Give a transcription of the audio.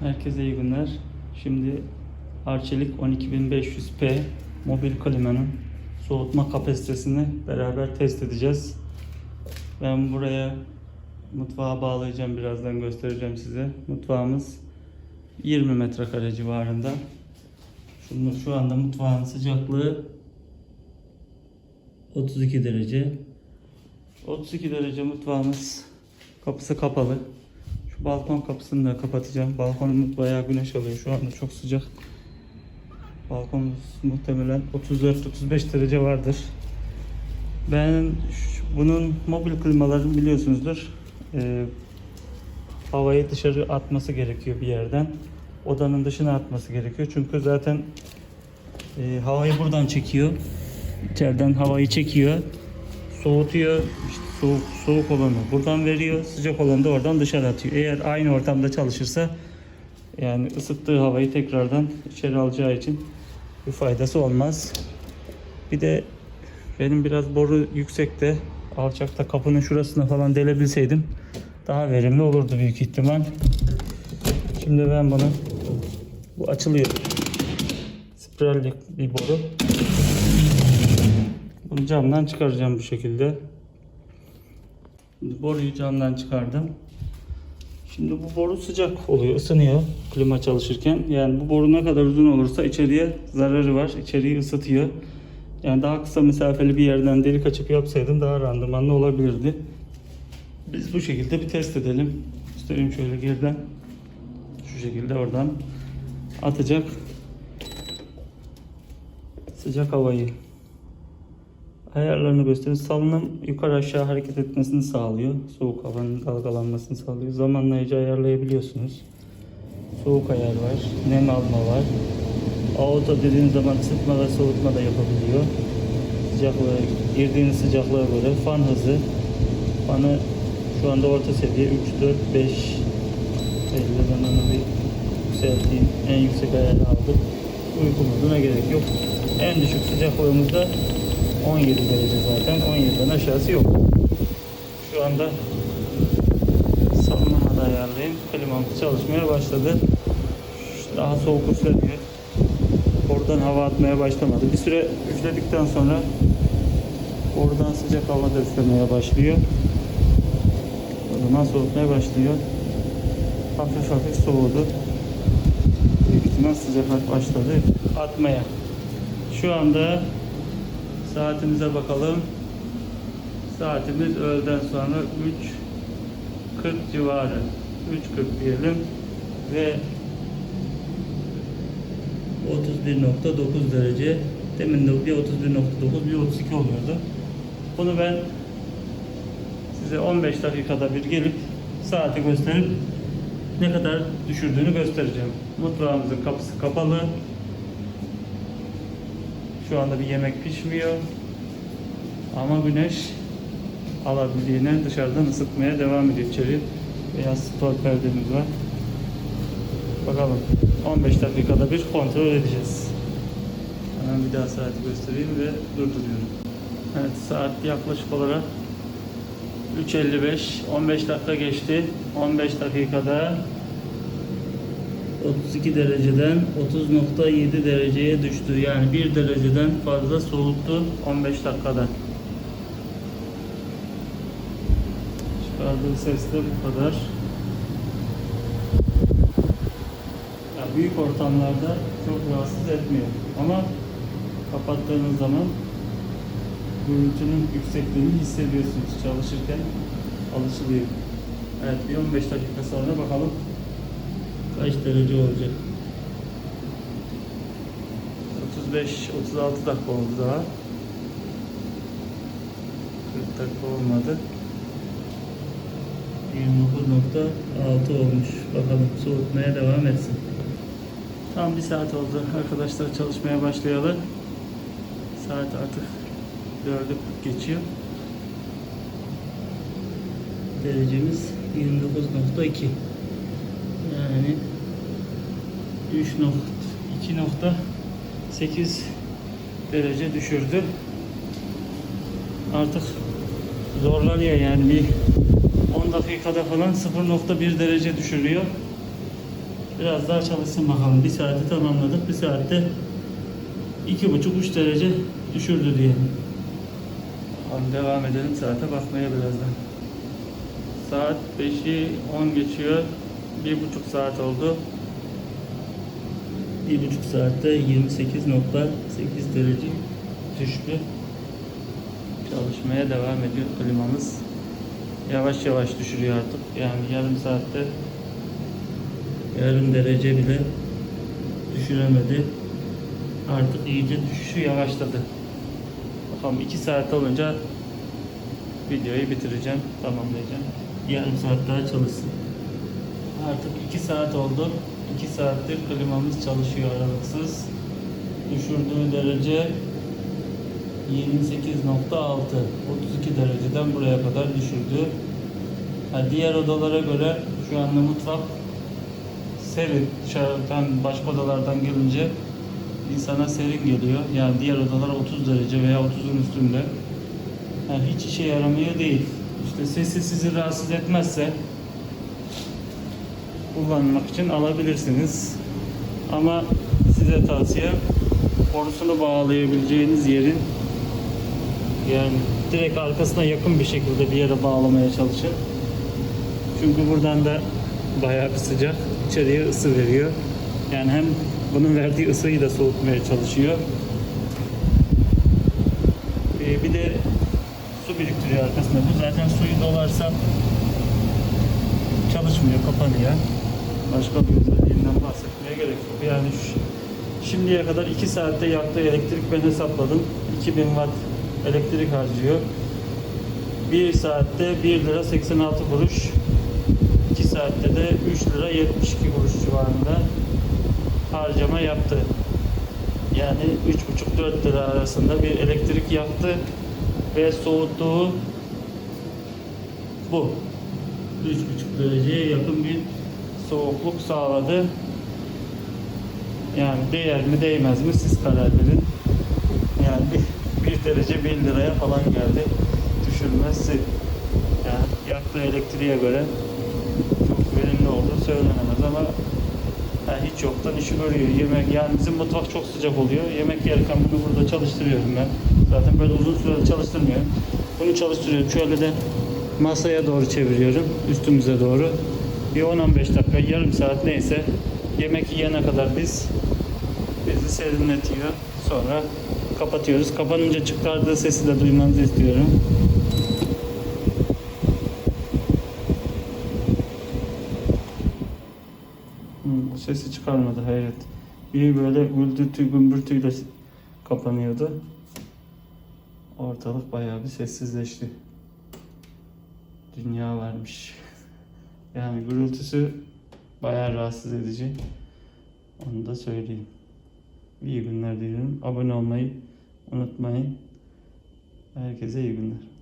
Herkese iyi günler. Şimdi Arçelik 12500P mobil klimanın soğutma kapasitesini beraber test edeceğiz. Ben buraya mutfağa bağlayacağım birazdan göstereceğim size. Mutfağımız 20 metrekare civarında. Şimdi şu anda mutfağın sıcaklığı 32 derece. 32 derece mutfağımız kapısı kapalı. Şu balkon kapısını da kapatacağım. Balkonumuz bayağı güneş alıyor. Şu anda çok sıcak. Balkonumuz muhtemelen 34-35 derece vardır. Ben bunun mobil klimaların biliyorsunuzdur. Ee, havayı dışarı atması gerekiyor bir yerden. Odanın dışına atması gerekiyor. Çünkü zaten e, havayı buradan çekiyor. İçeriden havayı çekiyor. Soğutuyor. İşte soğuk, soğuk olanı buradan veriyor. Sıcak olanı da oradan dışarı atıyor. Eğer aynı ortamda çalışırsa yani ısıttığı havayı tekrardan içeri alacağı için bir faydası olmaz. Bir de benim biraz boru yüksekte alçakta kapının şurasına falan delebilseydim daha verimli olurdu büyük ihtimal. Şimdi ben bunu bu açılıyor. Spiralli bir boru. Bunu camdan çıkaracağım bu şekilde. Şimdi boruyu camdan çıkardım. Şimdi bu boru sıcak oluyor, ısınıyor klima çalışırken. Yani bu boru ne kadar uzun olursa içeriye zararı var. İçeriği ısıtıyor. Yani daha kısa mesafeli bir yerden delik açıp yapsaydım daha randımanlı olabilirdi. Biz bu şekilde bir test edelim. Göstereyim şöyle geriden. Şu şekilde oradan atacak sıcak havayı ayarlarını gösterin. Salınım yukarı aşağı hareket etmesini sağlıyor. Soğuk havanın dalgalanmasını sağlıyor. Zamanlayıcı ayarlayabiliyorsunuz. Soğuk ayar var. Nem alma var. Auto dediğiniz zaman ısıtma ve soğutma da yapabiliyor. Sıcaklığı, girdiğiniz sıcaklığa göre fan hızı. Fanı şu anda orta seviye 3, 4, 5 50 ben onu bir yükselteyim. En yüksek ayarını aldım. Uykumuzuna gerek yok. En düşük sıcaklığımızda 17 derece zaten. 17'den aşağısı yok. Şu anda salınımı da ayarlayayım. Klimamız çalışmaya başladı. Daha soğuk üfleniyor. Oradan hava atmaya başlamadı. Bir süre üfledikten sonra oradan sıcak hava da başlıyor. O zaman soğutmaya başlıyor. Hafif hafif soğudu. Büyük ihtimal sıcaklık başladı atmaya. Şu anda Saatimize bakalım. Saatimiz öğleden sonra 3.40 civarı. 3.40 diyelim. Ve 31.9 derece. Demin de bir 31.9 bir 32 oluyordu. Bunu ben size 15 dakikada bir gelip saati gösterip ne kadar düşürdüğünü göstereceğim. Mutfağımızın kapısı kapalı. Şu anda bir yemek pişmiyor. Ama güneş alabildiğine dışarıdan ısıtmaya devam ediyor içeri. Beyaz stor perdemiz var. Bakalım 15 dakikada bir kontrol edeceğiz. Hemen bir daha saati göstereyim ve durduruyorum. Evet saat yaklaşık olarak 3.55 15 dakika geçti. 15 dakikada 32 dereceden 30.7 dereceye düştü. Yani 1 dereceden fazla soğuttu 15 dakikada. Çıkardığı ses de bu kadar. Ya büyük ortamlarda çok rahatsız etmiyor. Ama kapattığınız zaman gürültünün yüksekliğini hissediyorsunuz çalışırken alışılıyor. Evet bir 15 dakika sonra bakalım kaç derece olacak? 35-36 dakika oldu daha. 40 dakika olmadı. 29.6 olmuş. Bakalım soğutmaya devam etsin. Tam bir saat oldu. Arkadaşlar çalışmaya başlayalı. Saat artık 4'ü geçiyor. Derecemiz 29.2. Yani 3.2.8 derece düşürdü. Artık zorlanıyor yani bir 10 dakikada falan 0.1 derece düşürüyor. Biraz daha çalışsın bakalım. Bir saati tamamladık. Bir saatte iki buçuk üç derece düşürdü diyelim. Bakalım devam edelim saate bakmaya birazdan. Saat 5'i 10 geçiyor. Bir buçuk saat oldu. Bir buçuk saatte 28.8 derece düştü. Çalışmaya devam ediyor klimamız. Yavaş yavaş düşürüyor artık. Yani yarım saatte yarım derece bile düşüremedi. Artık iyice düşüşü yavaşladı. Bakalım 2 saat olunca videoyu bitireceğim, tamamlayacağım. Yarım saat daha çalışsın. Artık 2 saat oldu. 2 saattir klimamız çalışıyor aralıksız. Düşürdüğü derece 28.6 32 dereceden buraya kadar düşürdü. Ha, diğer odalara göre şu anda mutfak serin. Dışarıdan başka odalardan gelince insana serin geliyor. Yani diğer odalar 30 derece veya 30'un üstünde. Yani hiç işe yaramıyor değil. İşte sesi sizi rahatsız etmezse kullanmak için alabilirsiniz. Ama size tavsiye borusunu bağlayabileceğiniz yerin yani direkt arkasına yakın bir şekilde bir yere bağlamaya çalışın. Çünkü buradan da bayağı bir sıcak içeriye ısı veriyor. Yani hem bunun verdiği ısıyı da soğutmaya çalışıyor. Ee, bir de su biriktiriyor arkasında. Bu zaten suyu dolarsa çalışmıyor, kapanıyor. Başka bir özelliğinden bahsetmeye gerek yok. Yani şu- şimdiye kadar 2 saatte yaktığı elektrik ben hesapladım. 2000 watt elektrik harcıyor. 1 saatte 1 lira 86 kuruş. 2 saatte de 3 lira 72 kuruş civarında harcama yaptı. Yani 3,5-4 lira arasında bir elektrik yaktı ve soğuttuğu bu. 3,5 dereceye yakın bir soğukluk sağladı. Yani değer mi değmez mi siz karar verin. Yani bir, bir derece 1 liraya falan geldi düşürmesi. Yani yaktığı elektriğe göre çok verimli olduğu söylenemez ama yani hiç yoktan işi görüyor. Yemek yani bizim mutfak çok sıcak oluyor. Yemek yerken bunu burada çalıştırıyorum ben. Zaten böyle uzun süre çalıştırmıyorum. Bunu çalıştırıyorum. Şöyle de masaya doğru çeviriyorum. Üstümüze doğru. Bir 10-15 dakika, yarım saat neyse yemek yiyene kadar biz bizi serinletiyor. Sonra kapatıyoruz. Kapanınca çıkardığı sesi de duymanızı istiyorum. Hmm, sesi çıkarmadı hayret. Bir böyle güldürtü gümbürtüyle kapanıyordu. Ortalık bayağı bir sessizleşti. Dünya varmış. Yani gürültüsü bayağı rahatsız edici. Onu da söyleyeyim. İyi günler dilerim. Abone olmayı unutmayın. Herkese iyi günler.